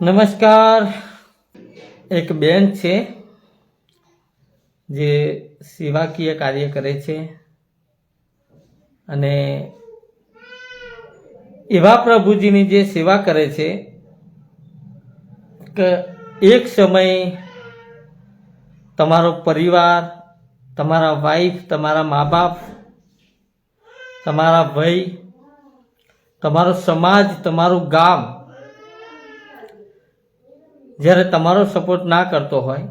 નમસ્કાર. એક બેન છે, જે સેવાકીય કાર્ય કરે છે અને એવા પ્રભુજીની જે સેવા કરે છે કે એક સમય તમારો પરિવાર, તમારા વાઈફ તમારા મા બાપ તમારા ભાઈ, તમારો સમાજ, તમારું ગામ જ્યારે તમારો સપોર્ટ ના કરતો હોય,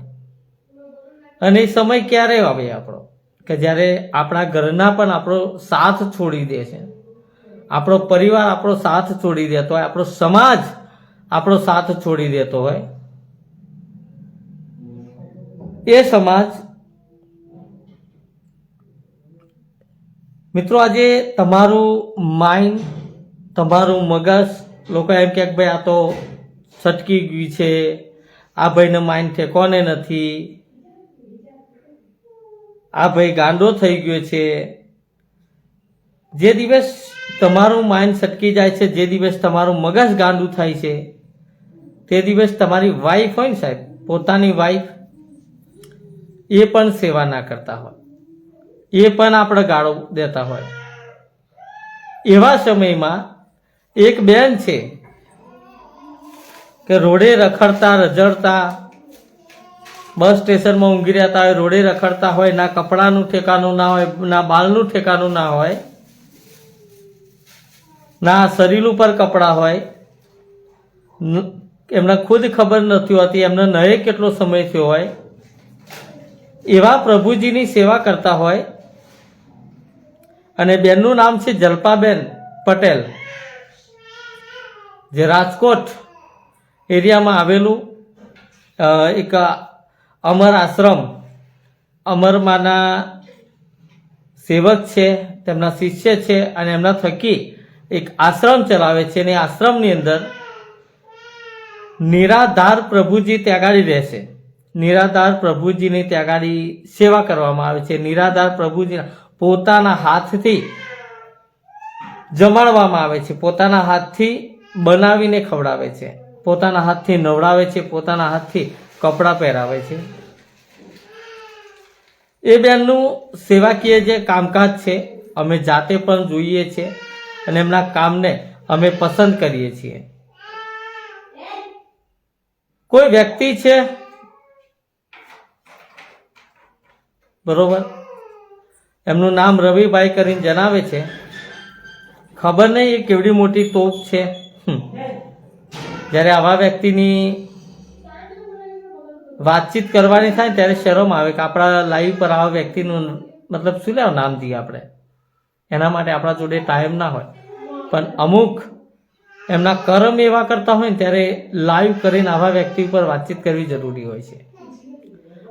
અને એ સમય ક્યારે આવે આપણો? કે જ્યારે આપણા ઘરના પણ આપણો સાથ છોડી દે છે, આપણો પરિવાર આપણો સાથ છોડી દેતો હોય, આપણો સમાજ આપણો સાથ છોડી દેતો હોય, એ સમાજ મિત્રો આજે તમારું માઇન્ડ તમારું મગજ, લોકો એમ કે ભાઈ આ તો છટકી ગયું છે. આ ભાઈને માઇન્ડ ઠેકોને નથી? આ ભાઈ ગાંડો થઈ ગયો છે. જે દિવસ તમારું માઇન્ડ છટકી જાય છે, જે દિવસ તમારું મગજ ગાંડું થાય છે, તે દિવસ તમારી વાઈફ હોય ને સાહેબ, પોતાની વાઈફ એ પણ સેવા ના કરતા હોય. એ પણ આપણે ગાળો દેતા હોય. એવા સમયમાં એક બેન છે કે રોડે રખડતા રજડતા બસ સ્ટેશનમાં ઊંઘી રહેતા હોય, રોડે રખડતા હોય, ના કપડાનું ઠેકાનું ના હોય, ના બાલનું ઠેકાનું ના હોય, ના શરીર ઉપર કપડાં હોય એમને ખુદ ખબર નથી હોતી, એમને નહે કેટલો સમય થયો હોય. એવા પ્રભુજીની સેવા કરતા હોય. અને બેનનું નામ છે જલ્પાબેન પટેલ. જે રાજકોટ એરિયામાં આવેલું એક અમર આશ્રમ, અમરમાના સેવક છે, તેમના શિષ્ય છે અને એમના થકી એક આશ્રમ ચલાવે છે અને આશ્રમની અંદર નિરાધાર પ્રભુજી ત્યાં રહેશે નિરાધાર પ્રભુજીની ત્યાં આગળ સેવા કરવામાં આવે છે. નિરાધાર પ્રભુજી પોતાના હાથથી જમાડવામાં આવે છે. પોતાના હાથથી બનાવીને ખવડાવે છે. પોતાના હાથથી નવડાવે છે, પોતાના હાથથી કપડાં પહેરાવે છે. એ બેનનું સેવાકીય જે કામકાજ છે, અમે જાતે પણ જોઈએ છીએ અને એમના કામને અમે પસંદ કરીએ છીએ. કોઈ વ્યક્તિ છે? બરોબર. એમનું નામ રવિભાઈ કરીને જણાવે છે. ખબર નહીં એ કેવડી મોટી તોપ છે. જ્યારે આવા વ્યક્તિની વાતચીત કરવાની થાય ત્યારે શરમ આવે કે આપણા લાઈવ પર આવા વ્યક્તિનું મતલબ શું લેવા નામ દઈએ આપણે? એના માટે આપણા જોડે ટાઈમ ના હોય. પણ અમુક એમના કર્મ એવા કરતા હોય ને ત્યારે લાઈવ કરીને આવા વ્યક્તિ પર વાતચીત કરવી જરૂરી હોય છે.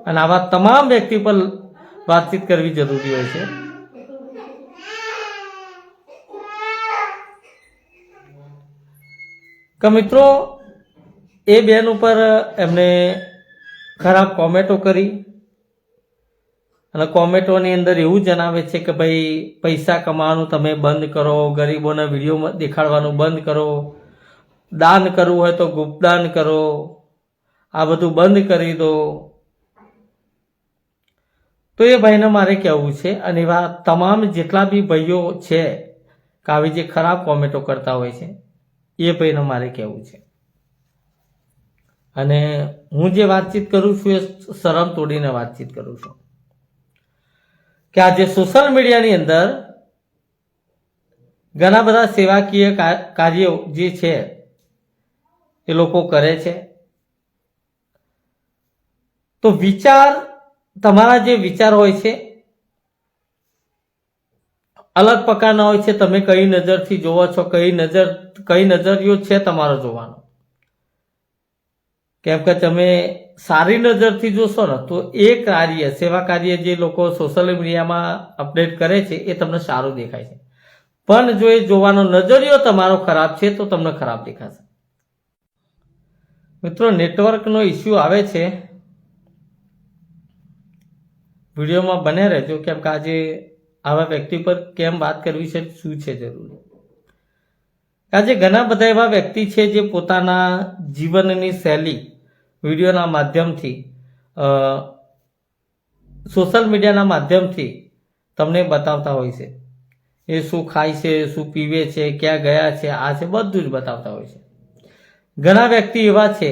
અને આવા તમામ વ્યક્તિ પર વાતચીત કરવી જરૂરી હોય છે. કે મિત્રો, એ બેન ઉપર એમને ખરાબ કોમેન્ટો કરી. અને કોમેન્ટોની અંદર એવું જણાવે છે કે ભાઈ, પૈસા કમાવાનું તમે બંધ કરો, ગરીબોના વીડિયો દેખાડવાનું બંધ કરો. દાન કરવું હોય તો ગુપ્તદાન કરો. આ બધું બંધ કરી દો. તો એ ભાઈને મારે કહેવું છે, અને એવા તમામ જેટલા બી ભાઈઓ છે, કે આવી જે ખરાબ કોમેન્ટો કરતા હોય છે એ ભાઈને મારે કહેવું છે. અને હું જે વાતચીત કરું છું એ શરમ તોડીને વાતચીત કરું છું. કે આજે સોશિયલ મીડિયાની અંદર ઘણા બધા સેવાકીય કાર્યો જે છે એ લોકો કરે છે. તો વિચાર, તમારા જે વિચાર હોય છે અલગ પ્રકારના હોય છે, તમે કઈ નજરથી જોવો છો, કઈ નજર, કઈ નજરિયો છે તમારો જોવાનો? કેમ કે તમે સારી નજરથી જોશો ને, તો એ કાર્ય, સેવા કાર્ય જે લોકો સોશિયલ મીડિયામાં અપડેટ કરે છે, એ તમને સારું દેખાય છે. પણ જો એ જોવાનો નજરિયો તમારો ખરાબ છે, તો તમને ખરાબ દેખાશે. મિત્રો નેટવર્કનો ઇસ્યુ આવે છે. વિડીયોમાં બને રહેજો, કેમ કે આજે આવા વ્યક્તિ પર કેમ વાત કરવી છે, શું છે જરૂરી? આજે ઘણા બધા એવા વ્યક્તિ છે જે પોતાના જીવનની શૈલી વિડીયોના માધ્યમથી સોશિયલ મીડિયાના માધ્યમથી તમને બતાવતા હોય છે. એ શું ખાય છે, શું પીવે છે, ક્યાં ગયા છે, આ છે, બધું જ બતાવતા હોય છે. ઘણા વ્યક્તિ એવા છે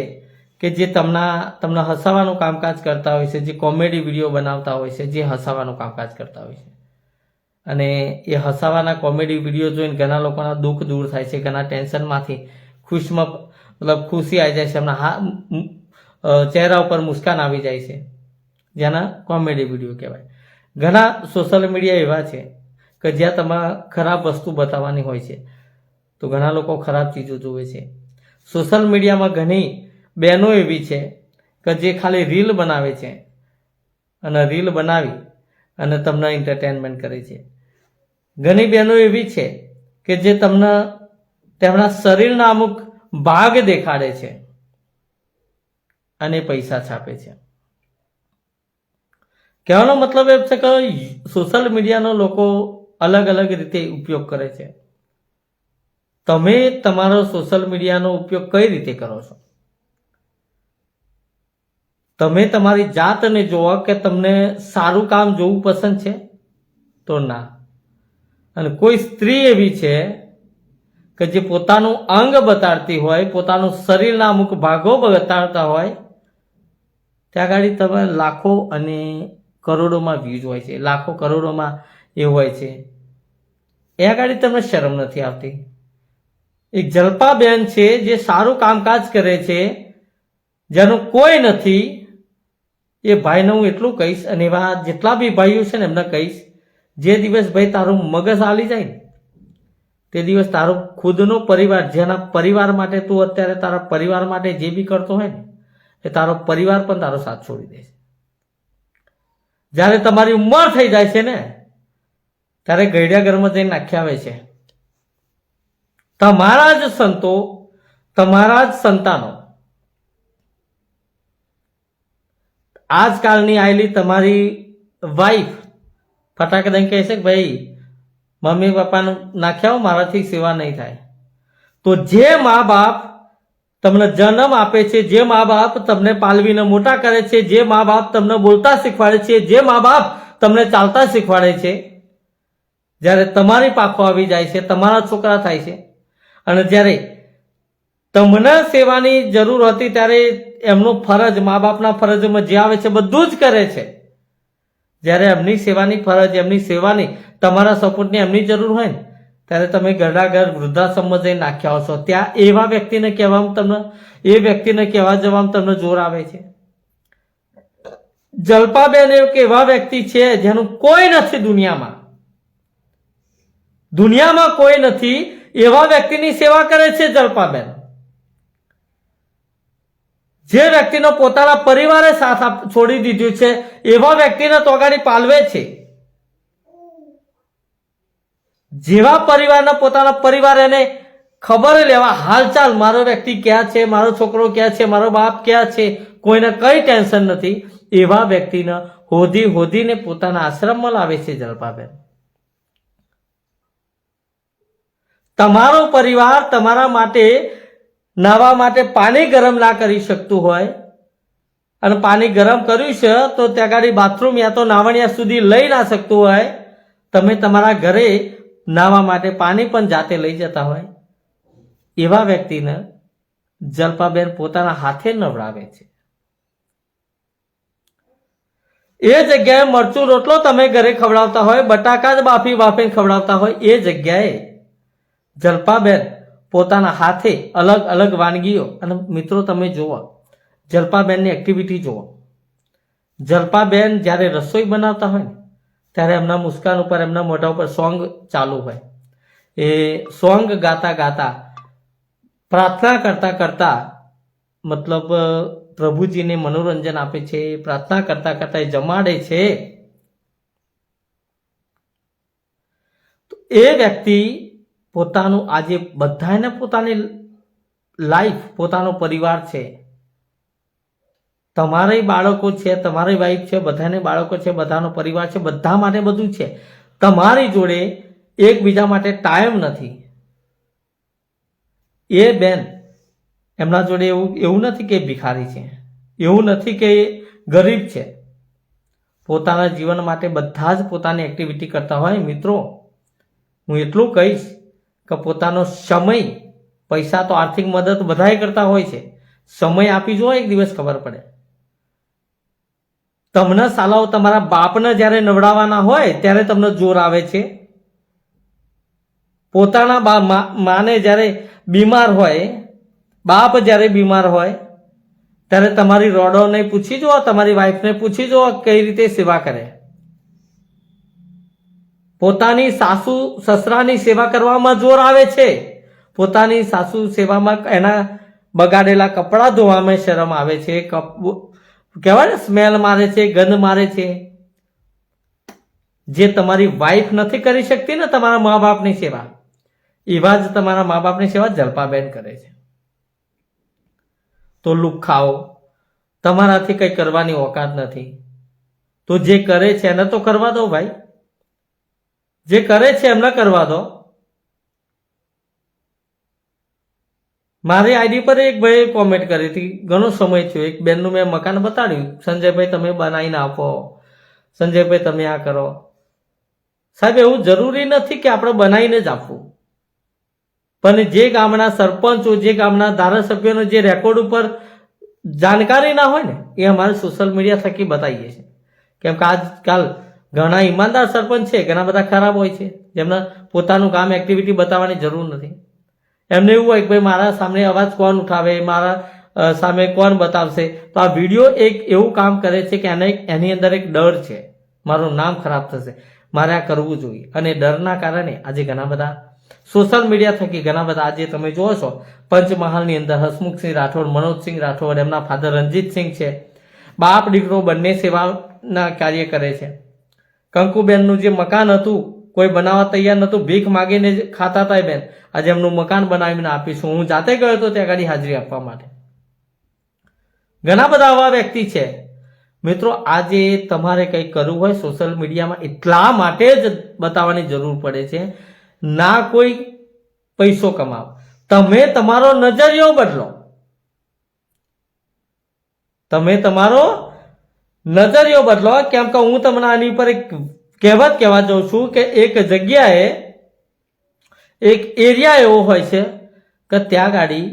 કે જે તમના, તમને હસાવાનું કામકાજ કરતા હોય છે, જે કોમેડી વીડિયો બનાવતા હોય છે, જે હસાવાનું કામકાજ કરતા હોય છે. અને એ હસાવાના કોમેડી વીડિયો જોઈને ઘણા લોકોના દુઃખ દૂર થાય છે, ઘણા ટેન્શનમાંથી ખુશમાં, મતલબ ખુશી આવી જાય છે, એમના હા ચહેરા ઉપર મુસ્કાન આવી જાય છે. જેના કોમેડી વીડિયો કહેવાય. ઘણા સોશિયલ મીડિયા એવા છે કે જ્યાં તમારા ખરાબ વસ્તુ બતાવવાની હોય છે. તો ઘણા લોકો ખરાબ ચીજો જુએ છે. સોશિયલ મીડિયામાં ઘણી બહેનો એવી છે કે જે ખાલી રીલ બનાવે છે. અને રીલ બનાવી અને તમને એન્ટરટેનમેન્ટ કરે છે. ઘણી બહેનો એવી છે કે જે તમને તેમના શરીરના અમુક ભાગ દેખાડે છે અને પૈસા છાપે છે. કહેવાનો મતલબ એ છે કે સોશિયલ મીડિયાનો લોકો અલગ અલગ રીતે ઉપયોગ કરે છે. તમે તમારો સોશિયલ મીડિયાનો ઉપયોગ કઈ રીતે કરો છો? તમે તમારી જાતને જોવો કે તમને સારું કામ જોવું પસંદ છે? તો ના. અને કોઈ સ્ત્રી એવી છે કે જે પોતાનું અંગ બતાડતી હોય, પોતાનું શરીરના અમુક ભાગો બતાડતા હોય, ત્યાં આગળ તમે લાખો અને કરોડોમાં વ્યૂઝ હોય છે. લાખો કરોડોમાં એ હોય છે. એ આગળ તમને શરમ નથી આવતી? એક જલપાબેન છે જે સારું કામકાજ કરે છે, જેનું કોઈ નથી એ ભાઈને હું એટલું કહીશ અને એવા જેટલા બી ભાઈઓ છે ને એમને કહીશ, જે દિવસ ભાઈ તારું મગજ હાલી જાય ને, તે દિવસ તારો ખુદનો પરિવાર, જેના પરિવાર માટે તું અત્યારે તારા પરિવાર માટે જે બી કરતો હોય ને, એ તારો પરિવાર પણ તારો સાથ છોડી દેશે જ્યારે તમારી ઉંમર થઈ જાય છે ને, ત્યારે ગઈડિયા ઘરમાં જઈને નાખ્યા આવે છે. તમારા જ સંતો, તમારા જ સંતાનો આજકાલની આવેલી તમારી વાઈફ ફટાક કહે છે કે ભાઈ, મમ્મી પપ્પાનું નાખ્યા મારાથી સેવા નહીં થાય. તો જે મા બાપ તમને જન્મ આપે છે, જે મા બાપ તમને પાલવીને મોટા કરે છે, જે મા બાપ તમને બોલતા શીખવાડે છે, જે મા બાપ તમને ચાલતા શીખવાડે છે, જ્યારે તમારી પાખો આવી જાય છે, તમારા છોકરા થાય છે, અને જ્યારે તમને સેવાની જરૂર હતી ત્યારે એમનો ફરજ મા બાપના ફરજમાં જે આવે છે બધું જ કરે છે. જ્યારે એમની સેવાની ફરજ, એમની સેવાની, તમારા સપોર્ટની એમની જરૂર હોય ને, ત્યારે તમે ઘરડાઘર વૃદ્ધાશ્રમમાં જઈને નાખ્યા હશો. ત્યાં એવા વ્યક્તિને કહેવામાં તમને, એ વ્યક્તિને કહેવા જવામાં તમને જોર આવે છે. જલ્પાબેન એક એવા વ્યક્તિ છે જેનું કોઈ નથી દુનિયામાં. દુનિયામાં કોઈ નથી, એવા વ્યક્તિની સેવા કરે છે જલ્પાબેન. જે વ્યક્તિનો પોતાના પરિવારે સાથ છોડી દીધું છે, એવા વ્યક્તિને તો અગાડી પાલવે છે. જેવા પરિવારના પોતાના પરિવાર એને ખબર લેવા, હાલચાલ, મારો વ્યક્તિ ક્યાં છે, મારો છોકરો ક્યાં છે, મારો બાપ ક્યાં છે, કોઈને કઈ ટેન્શન નથી, એવા વ્યક્તિને હોધી હોધીને પોતાના આશ્રમમાં લાવે છે જલપાબેન. તમારો પરિવાર તમારા માટે નાવા માટે પાણી ગરમ ના કરી શકતું હોય અને પાણી ગરમ કર્યું છે, તો ત્યાં આગળ બાથરૂમ યા તો નાવણિયા સુધી લઈ ના શકતું હોય. તમે તમારા ઘરે નાવા માટે પાણી પણ જાતે લઈ જતા હોય. એવા વ્યક્તિને જલ્પાબેન પોતાના હાથે નવડાવે છે. એ જગ્યાએ મરચું રોટલો તમે ઘરે ખવડાવતા હોય, બટાકા જ બાફી બાફીને ખવડાવતા હોય, એ જગ્યાએ જલ્પાબેન પોતાના હાથે અલગ અલગ વાનગીઓ. અને મિત્રો, તમે જુઓ, જલપાબેનની એક્ટિવિટી જુઓ. જલપાબેન જ્યારે રસોઈ બનાવતા હોય ત્યારે એમના મુસ્કાન ઉપર, એમના મોઢા ઉપર સોંગ ચાલુ હોય. એ સોંગ ગાતા ગાતા, પ્રાર્થના કરતા કરતા, મતલબ પ્રભુજીને મનોરંજન આપે છે, પ્રાર્થના કરતા કરતા એ જમાડે છે. એ વ્યક્તિ પોતાનું આજે બધાને પોતાની લાઈફ પોતાનો પરિવાર છે. તમારે બાળકો છે તમારી વાઈફ છે, બધાને બાળકો છે, બધાનો પરિવાર છે, બધા માટે બધું છે. તમારી જોડે એકબીજા માટે ટાઈમ નથી. એ બેન એમના જોડે એવું એવું નથી કે ભિખારી છે. એવું નથી કે ગરીબ છે. પોતાના જીવન માટે બધા જ પોતાની એક્ટિવિટી કરતા હોય. મિત્રો, હું એટલું કહીશ કે પોતાનો સમય, પૈસા તો આર્થિક મદદ બધાએ કરતા હોય છે. સમય આપી જુઓ, એક દિવસ ખબર પડે. તમને સાલાઓ તમારા બાપને જ્યારે નવડાવવાના હોય, ત્યારે તમને જોર આવે છે. પોતાના બા માને જ્યારે બીમાર હોય, બાપ જ્યારે બીમાર હોય, ત્યારે તમારી રોડોને પૂછી જુઓ, તમારી વાઈફને પૂછી જુઓ, કઈ રીતે સેવા કરે. પોતાની સાસુ સસરાની સેવા કરવામાં જોર આવે છે. પોતાની સાસુ સેવામાં એના બગાડેલા કપડાં ધોવામાં શરમ આવે છે. કહેવાય ને, સ્મેલ મારે છે, ગંધ મારે છે. જે તમારી વાઈફ નથી કરી શકતી ને તમારા મા બાપની સેવા, એવા જ તમારા મા બાપની સેવા જલપાબેન કરે છે. તો લુખાઓ તમારાથી કંઈ કરવાની ઓકાત નથી. તો જે કરે છે એને તો કરવા દો ભાઈ. જે કરે છે એમને કરવા દો. મારી આઈડી પર એક ભાઈ કોમેન્ટ કરી હતી. ઘણો સમય થયો. એક બેનનું મેં મકાન બતાડ્યું. સંજયભાઈ, તમે બનાવીને આપો. સંજયભાઈ, તમે આ કરો. સાહેબ, એવું જરૂરી નથી કે આપણે બનાવીને જ આપવું. પણ જે ગામના સરપંચો, જે ગામના ધારાસભ્યોનો જે રેકોર્ડ ઉપર જાણકારી ના હોય ને, એ અમારે સોશિયલ મીડિયા થકી બતાવીએ છીએ. કેમ કે આજકાલ ઘણા ઈમાનદાર સરપંચ છે, ઘણા બધા ખરાબ હોય છે. જેમને પોતાનું કામ એક્ટિવિટી બતાવવાની જરૂર નથી. એમને એવું હોય કે ભાઈ મારા સામે અવાજ કોણ ઉઠાવે, મારા સામે કોણ બતાવશે? તો આ વીડિયો એક એવું કામ કરે છે કે એને એની અંદર એક ડર છે. મારું નામ ખરાબ થશે. મારે આ કરવું જોઈએ. અને ડરના કારણે આજે ઘણા બધા સોશિયલ મીડિયા થકી ઘણા બધા આજે તમે જુઓ છો, પંચમહાલની અંદર હસમુખસિંહ રાઠોડ, મનોજસિંહ રાઠોડ, એમના ફાધર રણજીતસિંહ છે. બાપ દીકરો બંને સેવાના કાર્ય કરે છે. કંકુબેનનું જે મકાન હતું, કોઈ બનાવવા તૈયાર નહોતું, ભીખ માગીને ખાતા હતા બેન. આજે એમનું મકાન બનાવીને આપીશું. હું જાતે ગયો હતો ત્યાં આગળ હાજરી આપવા માટે. ઘણા બધા આવા વ્યક્તિ છે. મિત્રો, આજે તમારે કંઈક કરવું હોય, સોશિયલ મીડિયામાં એટલા માટે જ બતાવવાની જરૂર પડે છે. ના કોઈ પૈસો કમાવો. તમે તમારો નજરિયો બદલો. તમે તમારો નજરિયો બદલો, કેમ કે હું તમને આની પર એક કહેવત કહેવા જાઉં છું કે એક જગ્યાએ એક એરિયા એવો હોય છે કે ત્યાં ગાડી,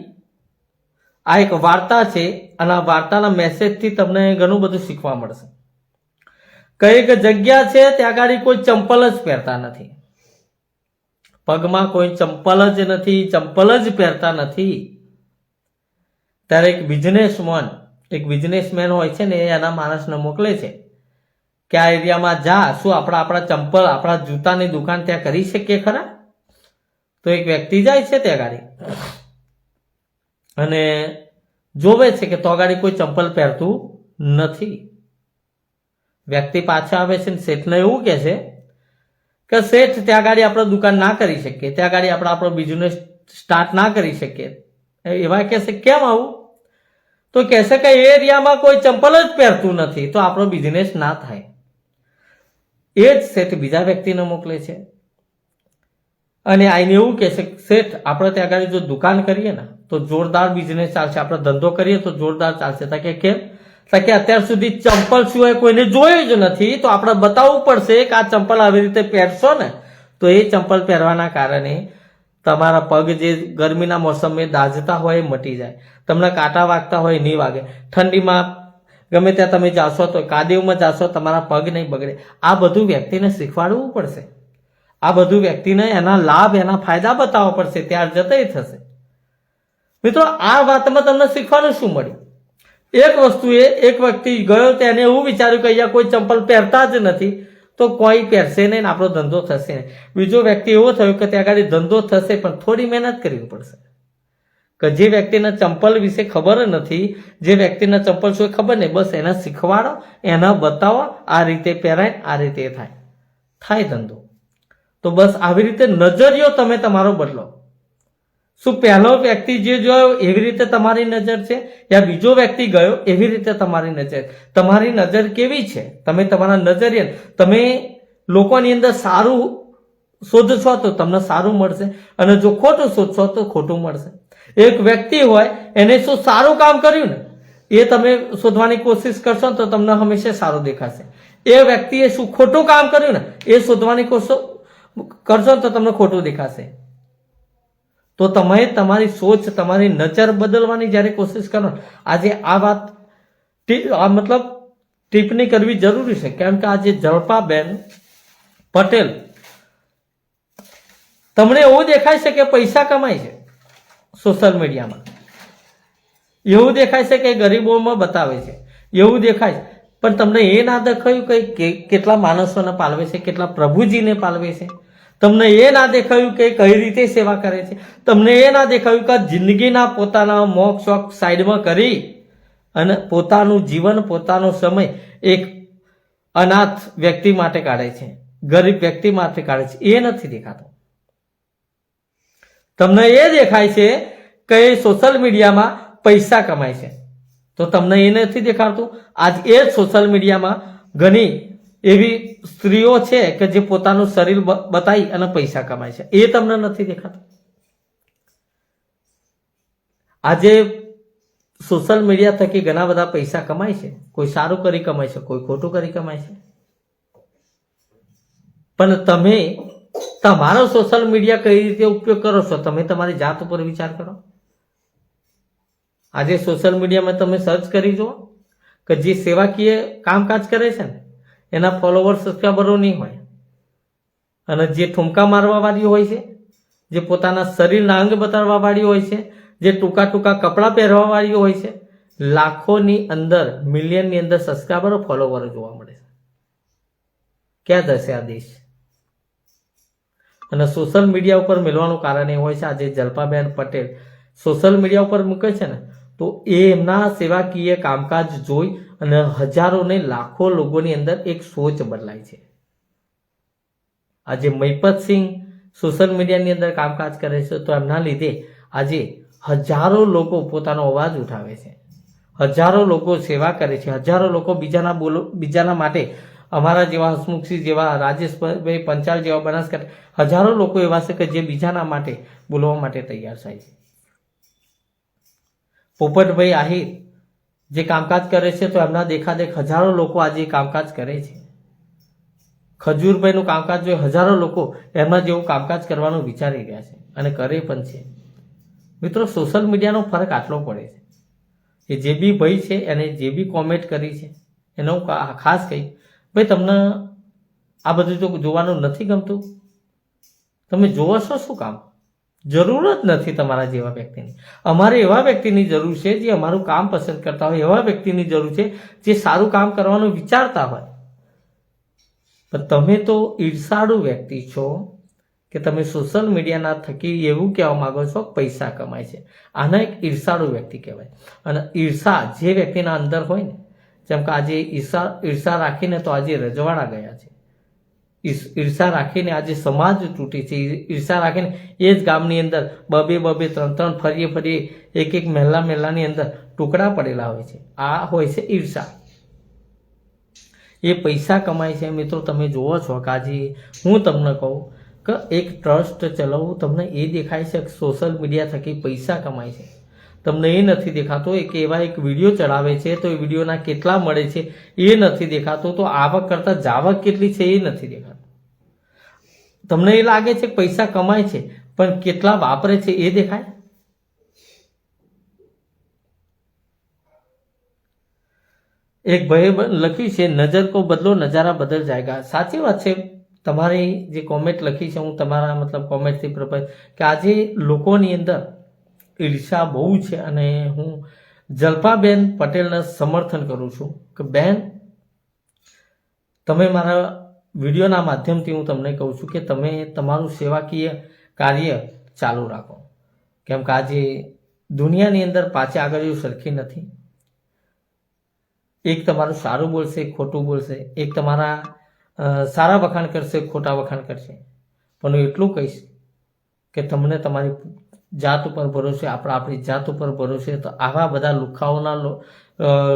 આ એક વાર્તા છે અને આ વાર્તાના મેસેજથી તમને ઘણું બધું શીખવા મળશે. કંઈક જગ્યા છે, ત્યાં ગાડી કોઈ ચંપલ જ પહેરતા નથી. પગમાં કોઈ ચંપલ જ નથી, ચંપલ જ પહેરતા નથી. ત્યારે એક બિઝનેસમેન એક બિઝનેસમેન હોય છે ને, એ એના માણસને મોકલે છે. કે આ એરિયામાં જા, શું આપણા આપણા ચંપલ, આપણા જૂતાની દુકાન ત્યાં કરી શકીએ ખરા? તો એક વ્યક્તિ જાય છે ત્યાં ગાડી. અને જોવે છે કે તો ગાડી કોઈ ચંપલ પહેરતું નથી. વ્યક્તિ પાછા આવે છે ને, શેઠને એવું કહે છે કે શેઠ, ત્યાં ગાડી આપણે દુકાન ના કરી શકીએ. ત્યાં ગાડી આપણે આપણો બિઝનેસ સ્ટાર્ટ ના કરી શકીએ. એવા કહેશે કેમ આવું? તો કહેશે કે એ એરિયામાં કોઈ ચંપલ જ પહેરતું નથી. તો આપણો બિઝનેસ ના થાય. એ જ શેઠ બીજા વ્યક્તિને મોકલે છે. અને આઈને એવું કહેશે શેઠ, આપણે ત્યાં આગળ જો દુકાન કરીએ ને, તો જોરદાર બિઝનેસ ચાલશે. આપણે ધંધો કરીએ તો જોરદાર ચાલશે. તકે કેમ? તા કે અત્યાર સુધી ચંપલ સિવાય કોઈને જોયું જ નથી. તો આપણે બતાવવું પડશે કે આ ચંપલ આવી રીતે પહેરશો ને, તો એ ચંપલ પહેરવાના કારણે તમારા પગ જે ગરમીના મોસમે દાઝતા હોય એ મટી જાય. તમને કાંટા વાગતા હોય નહીં વાગે. ઠંડીમાં ગમે ત્યાં તમે જાશો તો કાદેવમાં જાશો, તમારા પગ નહીં બગડે. આ બધું વ્યક્તિને શીખવાડવું પડશે. આ બધું વ્યક્તિને એના લાભ, એના ફાયદા બતાવવા પડશે. ત્યાર જતા થશે. મિત્રો, આ વાતમાં તમને શીખવાનું શું મળ્યું? એક વસ્તુ એ એક વ્યક્તિ ગયો તેને એવું વિચાર્યું કે અહીંયા કોઈ ચંપલ પહેરતા જ નથી. તો કોઈ પહેરશે નહીં આપણો ધંધો થશે નહીં. બીજો વ્યક્તિ એવો થયો કે ત્યાં આગળ ધંધો થશે પણ થોડી મહેનત કરવી પડશે. કે જે વ્યક્તિને ચંપલ વિશે ખબર નથી, જે વ્યક્તિને ચંપલ શું ખબર નહીં, બસ એને શીખવાડો, એને બતાવો, આ રીતે પહેરાય, આ રીતે થાય. થાય ધંધો. તો બસ આવી રીતે નજરિયો તમે તમારો બદલો. શું પહેલો વ્યક્તિ જે જોયો એવી રીતે તમારી નજર છે? યા બીજો વ્યક્તિ ગયો એવી રીતે તમારી નજર? તમારી નજર કેવી છે? તમે તમારા નજરિયે તમે લોકોની અંદર સારું શોધશો તો તમને સારું મળશે અને જો ખોટું શોધશો તો ખોટું મળશે. એક વ્યક્તિ હોય, એને શું સારું કામ કર્યું ને, એ તમે શોધવાની કોશિશ કરશો તો તમને હંમેશા સારું દેખાશે. એ વ્યક્તિએ શું ખોટું કામ કર્યું ને, એ શોધવાની કોશિશ કરશો તો તમને ખોટું દેખાશે. તો તમે તમારી સોચ, તમારી નજર બદલવાની જ્યારે કોશિશ કરો, આજે આ વાત આ મતલબ ટિપ્પણી કરવી જરૂરી છે. કેમ કે આજે જળપાબેન પટેલ, તમને એવું દેખાય છે કે પૈસા કમાય છે સોશિયલ મીડિયામાં. એવું દેખાય છે કે ગરીબોમાં બતાવે છે. એવું દેખાય છે. પણ તમને એ ના દેખાયું કે- કેટલા માણસોને પાલવે છે, કેટલા પ્રભુજીને પાલવે છે? તમને એ ના દેખાયું કે કઈ રીતે સેવા કરે છે? તમને એ ના દેખાયું કે જિંદગીના પોતાના મોક શોખ સાઈડમાં કરી અને પોતાનું જીવન, પોતાનો સમય એક અનાથ વ્યક્તિ માટે કાઢે છે, ગરીબ વ્યક્તિ માટે કાઢે છે, એ નથી દેખાતો. તમને એ દેખાય છે કે સોશિયલ મીડિયામાં પૈસા કમાય છે. તો તમને એ નથી દેખાડતું આજ એ સોશિયલ મીડિયામાં ઘણી એવી સ્ત્રીઓ છે કે જે પોતાનું શરીર બતાવી અને પૈસા કમાય છે. એ તમને નથી દેખાતું? આજે સોશિયલ મીડિયા થકી ઘણા બધા પૈસા કમાય છે. કોઈ સારું કરી કમાય છે, કોઈ ખોટું કરી કમાય છે. પણ તમે તમારો સોશિયલ મીડિયા કઈ રીતે ઉપયોગ કરો છો? તમે તમારી જાત ઉપર વિચાર કરો. આજે સોશિયલ મીડિયામાં તમે સર્ચ કરી જુઓ કે જે સેવાકીય કામકાજ કરે છે ને એના ફોલોવર સબસ્ક્રાઈબરો નહીં હોય. અને જે ઠુમકા મારવા વાળી હોય છે, જે પોતાના શરીરના અંગ બતાવવાવાળી હોય છે, જે ટૂંકા ટૂંકા કપડાં પહેરવા વાળી હોય છે, લાખોની અંદર, મિલિયનની અંદર સબસ્ક્રાઈબરો ફોલોવરો જોવા મળે છે. ક્યાં જશે આ દેશ? અને સોશિયલ મીડિયા ઉપર મેળવાનું કારણ એ હોય છે, આજે જલપાબેન પટેલ સોશિયલ મીડિયા ઉપર મૂકે છે ને, તો એ એમના સેવાકીય કામકાજ જોઈ અને હજારો ને લાખો લોકોની અંદર એક સોચ બદલાય છે. આજે મહિપતસિંહ સોશિયલ મીડિયાની અંદર કામકાજ કરે છે, તો એમના લીધે આજે હજારો લોકો પોતાનો અવાજ ઉઠાવે છે. હજારો લોકો સેવા કરે છે, હજારો લોકો બીજાના બોલો, બીજાના માટે અમારા જેવા હસમુખસિંહ, જેવા રાજેશભાઈ પંચાલ જેવા બનાસકાંઠા, હજારો લોકો એવા છે કે જે બીજાના માટે બોલવા માટે તૈયાર થાય છે. પોપટભાઈ આહિર જે કામકાજ કરે છે, તો એમના દેખાદેખ હજારો લોકો આજે કામકાજ કરે છે. ખજૂરભાઈનું કામકાજ જોઈ હજારો લોકો એમના જેવું કામકાજ કરવાનું વિચારી રહ્યા છે અને કરે પણ છે. મિત્રો, સોશિયલ મીડિયાનો ફરક આટલો પડે છે એ જે બી ભાઈ છે, એને જે બી કોમેન્ટ કરી છે, એનો હું ખાસ કહી, ભાઈ, તમને આ બધું તો જોવાનું નથી ગમતું? તમે જોવો છો શું કામ? જરૂર જ નથી તમારા જેવા વ્યક્તિની. અમારે એવા વ્યક્તિની જરૂર છે જે અમારું કામ પસંદ કરતા હોય, એવા વ્યક્તિની જરૂર છે જે સારું કામ કરવાનું વિચારતા હોય. પણ તમે તો ઈર્ષાળુ વ્યક્તિ છો કે તમે સોશિયલ મીડિયાના થકી એવું કહેવા માંગો છો, પૈસા કમાય છે. આને એક ઈર્ષાળુ વ્યક્તિ કહેવાય. અને ઈર્ષા જે વ્યક્તિના અંદર હોય ને, જેમ કે આજે ઈર્ષા ઈર્ષા રાખીને તો આજે રજવાડા ગયા છે. ઈર્ષ- રાખીને આજે સમાજ તૂટી છે. ઈર્ષા રાખીને એ જ ગામની અંદર બબે બબે ત્રણ ત્રણ ફરીએ ફરીએ એક એક મહેલા મહેલાની અંદર ટુકડા પડેલા હોય છે. આ હોય છે ઈર્ષા. એ પૈસા કમાય છે. મિત્રો, તમે જુઓ છો, કાજી, હું તમને કહું કે એક ટ્રસ્ટ ચલાવવું તમને એ દેખાય છે કે સોશિયલ મીડિયા થકી પૈસા કમાય છે. તમને એ નથી દેખાતો, એક એવા એક વીડિયો ચડાવે છે, તો એ વિડીયોના કેટલા મળે છે એ નથી દેખાતો, તો આવક કરતાં જાવક કેટલી છે એ નથી દેખાતું. તમને એ લાગે છે પૈસા કમાય છે, પણ કેટલા વાપરે છે એ દેખાય? એક ભાઈએ લખ્યું છે, નજર કો બદલો, નજારા બદલ જાયગા. સાચી વાત છે, તમારી જે કોમેન્ટ લખી છે, હું તમારા મતલબ કોમેન્ટથી પ્રભાવિત, કે આજે લોકોની અંદર ઈર્ષા બહુ છે અને હું જલ્પાબેન પટેલને સમર્થન કરું છું કે બેન, તમે મારા વિડીયોના માધ્યમથી હું તમને કહું છું કે તમે તમારું સેવાકીય કાર્ય ચાલુ રાખો. કેમ કે આજે દુનિયાની અંદર પાછી આગળ સરખી નથી. એક તમારું સારું બોલશે, ખોટું બોલશે, એક તમારા સારા વખાણ કરશે, ખોટા વખાણ કરશે. પણ હું એટલું કહીશ કે તમને તમારી જાત ઉપર ભરોસે, આપણે આપણી જાત ઉપર ભરોસે, તો આવા બધા લુખાઓના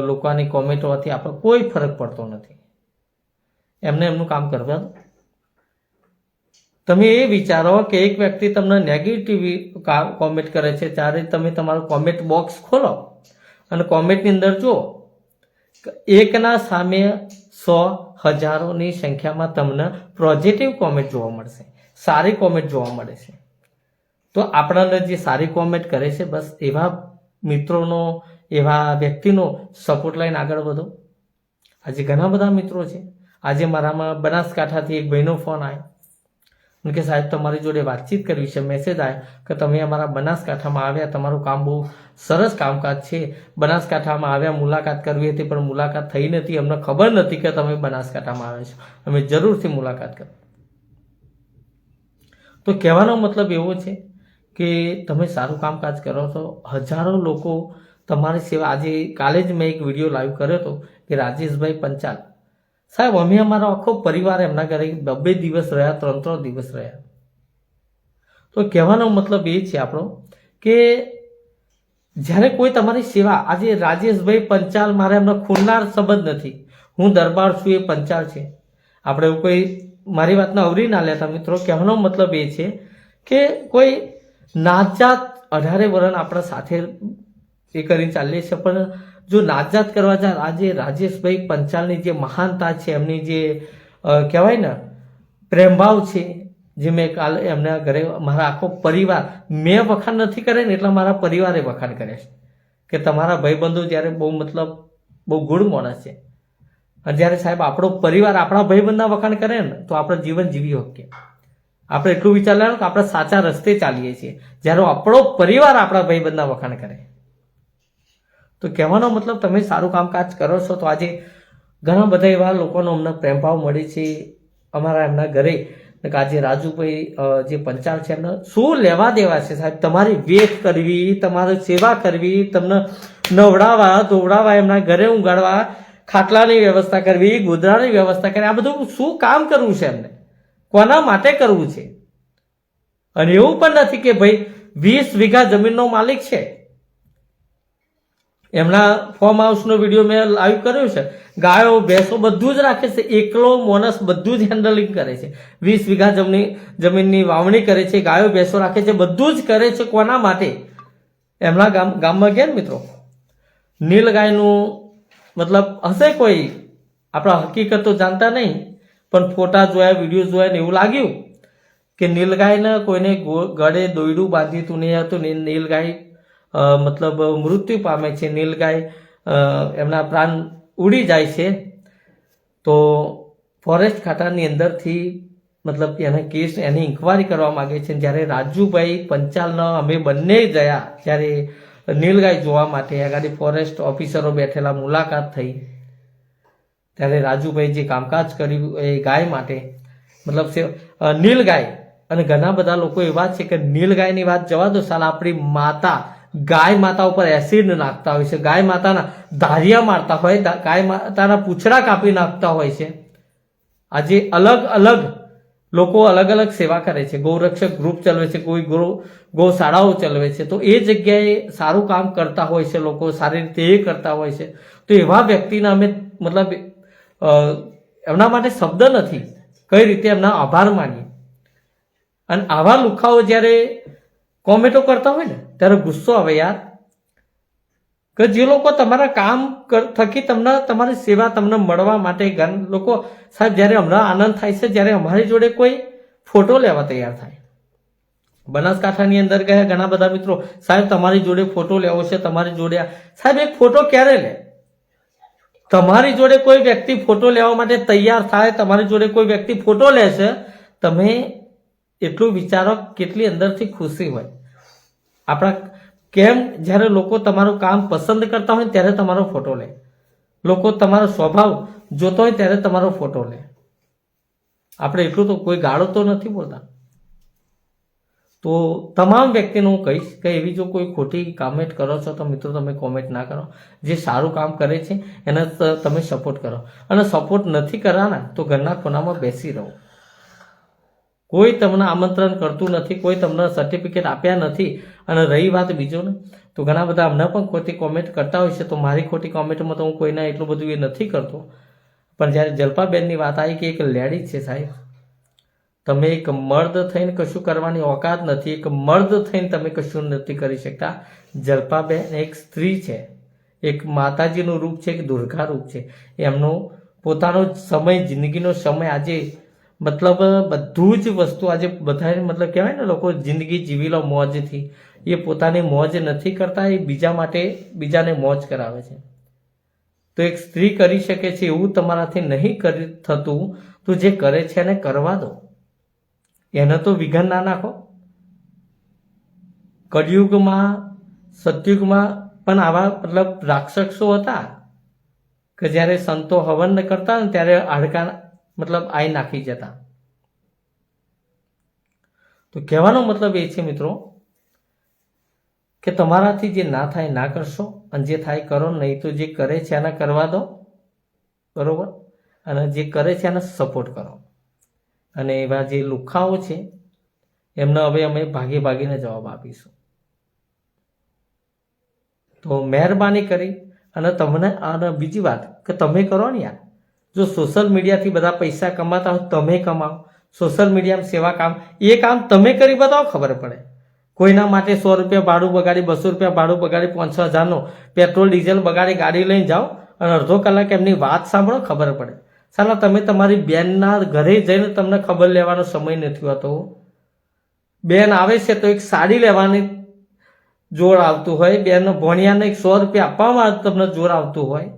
લોકોની કોમેન્ટોથી આપણે કોઈ ફરક પડતો નથી. એમને એમનું કામ કરવા તમે એ વિચારો કે એક વ્યક્તિ તમને નેગેટિવ કોમેન્ટ કરે છે, ત્યારે તમે તમારું કોમેન્ટ બોક્સ ખોલો અને કોમેન્ટની અંદર જુઓ એકના સામે સો હજારોની સંખ્યામાં તમને પોઝિટિવ કોમેન્ટ જોવા મળશે, સારી કોમેન્ટ જોવા મળે છે. તો આપણાને જે સારી કોમેન્ટ કરે છે, બસ એવા મિત્રોનો, એવા વ્યક્તિનો સપોર્ટ લઈને આગળ વધો. આજે ઘણા બધા મિત્રો છે. આજે મારામાં બનાસકાંઠાથી એક ભાઈનો ફોન આવ્યો કે સાહેબ, તમારી જોડે વાતચીત કરવી છે મેસેજ આવ્યો કે તમે અમારા બનાસકાંઠામાં આવ્યા, તમારું કામ બહુ સરસ કામકાજ છે. બનાસકાંઠામાં આવ્યા, મુલાકાત કરવી હતી, પણ મુલાકાત થઈ નથી. અમને ખબર નથી કે તમે બનાસકાંઠામાં આવ્યા છો. અમે જરૂરથી મુલાકાત કરો તો કહેવાનો મતલબ એવો છે કે તમે સારું કામકાજ કરો છો. હજારો લોકો તમારી સેવા આજે કાલે જ મેં એક વીડિયો લાઈવ કર્યો હતો કે રાજેશભાઈ પંચાલ. સાહેબ, અમે અમારો આખો પરિવાર એમના ઘરે બબ્બે દિવસ રહ્યા, ત્રણ ત્રણ દિવસ રહ્યા. તો કહેવાનો મતલબ એ છે આપણો કે જ્યારે કોઈ તમારી સેવા આજે રાજેશભાઈ પંચાલ મારે એમનો ખૂનનાર સંબંધ નથી. હું દરબાર છું એ પંચાલ છે. આપણે એવું કોઈ મારી વાતને અવરી ના લેતા મિત્રો. કહેવાનો મતલબ એ છે કે કોઈ નાતજાત અઢારે વરણ આપણા સાથે એ કરીને ચાલીએ છીએ. પણ જો નાજાત કરવા જાય આજે રાજેશભાઈ પંચાલની જે મહાનતા છે, એમની જે કહેવાય ને પ્રેમભાવ છે, જે મેં કાલે એમના ઘરે મારા આખો પરિવાર, મેં વખાણ નથી કરે ને એટલે મારા પરિવારે વખાણ કરે છે. કે તમારા ભાઈબંધો જ્યારે બહુ મતલબ બહુ ગુડ માણસ છે. અને જ્યારે સાહેબ આપણો પરિવાર આપણા ભાઈબંધના વખાણ કરે ને, તો આપણે જીવન જીવી શકીએ. આપણે એટલું વિચાર લેવાનું કે આપણે સાચા રસ્તે ચાલીએ છીએ. જ્યારે આપણો પરિવાર આપણા ભાઈબંધના વખાણ કરે. તો કહેવાનો મતલબ તમે સારું કામકાજ કરો છો તો આજે ઘણા બધા એવા લોકોનો અમને પ્રેમભાવ મળે છે. અમારા એમના ઘરે આજે રાજુભાઈ જે પંચાલ છે એમને શું લેવા દેવા છે સાહેબ? તમારી વેટ કરવી, તમારી સેવા કરવી, તમને નવડાવવા, ધોવડાવવા, એમના ઘરે ઊંઘાડવા, ખાટલાની વ્યવસ્થા કરવી, ગોદરાની વ્યવસ્થા કરવી, આ બધું શું કામ કરવું છે એમને? કોના માટે કરવું છે? અને એવું પણ નથી કે ભાઈ વીસ વીઘા જમીનનો માલિક છે. એમના ફોર્મ હાઉસનો વીડિયો મેં લાઈવ કર્યો છે. ગાયો, ભેંસો બધું જ રાખે છે. એકલો મોનસ બધું જ હેન્ડલિંગ કરે છે. વીસ વીઘા જમીન, જમીનની વાવણી કરે છે, ગાયો, ભેંસો રાખે છે, બધું જ કરે છે કોના માટે? એમના ગામ, ગામમાં ગયા મિત્રો? નીલ ગાયનું મતલબ હશે કોઈ? આપણા હકીકત તો જાણતા નહીં. પણ ફોટા જોયા વીડિયો જોયા ને એવું લાગ્યું કે નીલગાયને કોઈને ગળે દોયડું બાંધ્યું હતું, નહીં હતું. ને નીલગાય મતલબ મૃત્યુ પામે છે. નીલગાય એમના પ્રાણ ઉડી જાય છે. તો ફોરેસ્ટ ખાતાની અંદરથી મતલબ એના કેસ, એની ઇન્કવાયરી કરવા માગે છે. જ્યારે રાજુભાઈ પંચાલના અમે બંને ગયા જ્યારે નીલગાય જોવા માટે આગળ ફોરેસ્ટ ઓફિસરો બેઠેલા મુલાકાત થઈ. ત્યારે રાજુભાઈ જે કામકાજ કર્યું એ ગાય માટે, મતલબ નીલ ગાય અને ઘણા બધા લોકો એવા છે કે નીલગાયની વાત જવા દો, સાલા આપણી માતા ગાય માતા ઉપર એસિડ નાખતા હોય છે. ગાય માતાના ધારિયા મારતા હોય ગાય માતાના પૂછડા કાપી નાખતા હોય છે. આજે અલગ અલગ લોકો અલગ અલગ સેવા કરે છે. ગૌરક્ષક ગ્રુપ ચલાવે છે, કોઈ ગૌ, ગૌશાળાઓ ચલાવે છે. તો એ જગ્યાએ સારું કામ કરતા હોય છે લોકો, સારી રીતે એ કરતા હોય છે. તો એવા વ્યક્તિને અમે, મતલબ એમના માટે શબ્દ નથી. કઈ રીતે એમના આભાર માનીએ? અને આવા લુખાઓ જ્યારે કોમેન્ટો કરતા હોય ને, ત્યારે ગુસ્સો આવે યાર. કે જે લોકો તમારા કામ થકી તમને, તમારી સેવા તમને મળવા માટે લોકો સાહેબ, જ્યારે હમણાં આનંદ થાય છે, જ્યારે અમારી જોડે કોઈ ફોટો લેવા તૈયાર થાય. બનાસકાંઠાની અંદર ગયા ઘણા બધા મિત્રો, સાહેબ, તમારી જોડે ફોટો લેવો છે, તમારી જોડે સાહેબ, એક ફોટો ક્યારે લે? તમારી જોડે કોઈ વ્યક્તિ ફોટો લેવા માટે તૈયાર થાય, તમારી જોડે કોઈ વ્યક્તિ ફોટો લેશે, તમે એટલું વિચારો કેટલી અંદરથી ખુશી હોય. આપણા કેમ જ્યારે લોકો તમારું કામ પસંદ કરતા હોય ત્યારે તમારો ફોટો લે. લોકો તમારો સ્વભાવ જોતો હોય ત્યારે તમારો ફોટો લે. આપણે એટલું તો કોઈ ગાળો તો નથી બોલતા. તો તમામ વ્યક્તિને હું કહીશ કે એવી જો કોઈ ખોટી કોમેન્ટ કરો છો તો મિત્રો તમે કોમેન્ટ ના કરો. જે સારું કામ કરે છે, એને તમે સપોર્ટ કરો. અને સપોર્ટ નથી કરવાના તો ઘરના ખૂણામાં બેસી રહો. કોઈ તમને આમંત્રણ કરતું નથી, કોઈ તમને સર્ટિફિકેટ આપ્યા નથી અને રહી વાત બીજો ને તો ઘણા બધા અમને પણ ખોટી કોમેન્ટ કરતા હોય છે. તો મારી ખોટી કોમેન્ટમાં તો હું કોઈને એટલું બધું એ નથી કરતો. પણ જ્યારે જલપાબેનની વાત આવી કે એક લેડીઝ છે સાહેબ તમે એક મર્દ થઈને કશું કરવાની ઓકાત નથી, એક મર્દ થઈને તમે કશું નથી કરી શકતા. જલ્પાબેન એક સ્ત્રી છે. એક માતાજીનું રૂપ છે કે દુર્ગા રૂપ છે. એમનો પોતાનો સમય, જિંદગીનો સમય આજે મતલબ બધું જ વસ્તુ આજે બધાને મતલબ કહેવાય ને લોકો જિંદગી જીવી લો મોજથી. એ પોતાની મોજ નથી કરતા, એ બીજા માટે બીજાને મોજ કરાવે છે. તો એક સ્ત્રી કરી શકે છે એવું તમારાથી નહીં કરી થતું, તો જે કરે છે એને કરવા દો. એને તો વિઘન ના નાખો. કળિયુગમાં, સતયુગમાં પણ આવા મતલબ રાક્ષસો હતા કે જ્યારે સંતો હવન કરતા ને ત્યારે હાડકા મતલબ આઈ નાખી જતા. તો કહેવાનો મતલબ એ છે મિત્રો કે તમારાથી જે ના થાય ના કરશો અને જે થાય કરો, નહીં તો જે કરે છે એને કરવા દો. બરોબર? અને જે કરે છે એને સપોર્ટ કરો. અને એવા જે લુખાઓ છે, એમને હવે અમે ભાગી ભાગીને જવાબ આપીશું. તો મહેરબાની કરી અને તમને અને બીજી વાત કે તમે કરો ને યાર. જો સોશિયલ મીડિયાથી બધા પૈસા કમાતા હોય તમે કમાઓ. સોશિયલ મીડિયામાં સેવા કામ, એ કામ તમે કરી બતાવો ખબર પડે. કોઈના માટે સો રૂપિયા ભાડું બગાડી, બસો રૂપિયા ભાડું બગાડી પાંચસો હજારનો પેટ્રોલ, ડીઝલ બગાડી, ગાડી લઈને જાઓ અને અડધો કલાક એમની વાત સાંભળો ખબર પડે. સાલા, તમે તમારી બેનના ઘરે જઈને તમને ખબર લેવાનો સમય નથી હોતો. બેન આવે છે તો એક સાડી લેવાની જોર આવતું હોય. બેનનો ભણિયાને એક સો રૂપિયા આપવામાં તમને જોર આવતું હોય.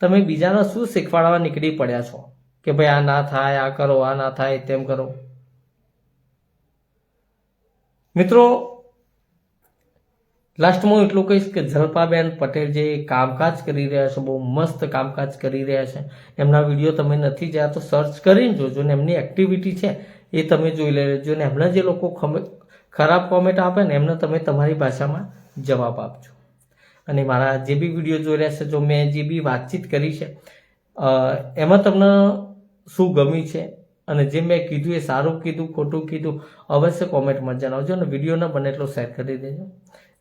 તમે બીજાને શું શીખવાડવા નીકળી પડ્યા છો? કે ભાઈ આ ના થાય, આ કરો, આ ના થાય, તેમ કરો. મિત્રો લાસ્ટમાં હું એટલું કહીશ કે જલપાબેન પટેલ જે કામકાજ કરી રહ્યા છે, બહુ મસ્ત કામકાજ કરી રહ્યા છે. એમના વીડિયો તમે નથી જ્યાં તો સર્ચ કરીને જોજો ને એમની એક્ટિવિટી છે એ તમે જોઈ લેજો ને એમના જે લોકો ખરાબ કોમેન્ટ આપે ને એમને તમે તમારી ભાષામાં જવાબ આપજો. અને મારા જે બી વીડિયો જોઈ રહ્યા છે, જો મેં જે બી વાતચીત કરી છે એમાં તમને શું ગમ્યું છે? અને જે મેં કીધું એ સારું કીધું, ખોટું કીધું, અવશ્ય કોમેન્ટમાં જણાવજો અને વિડીયોને બને એટલો શેર કરી દેજો.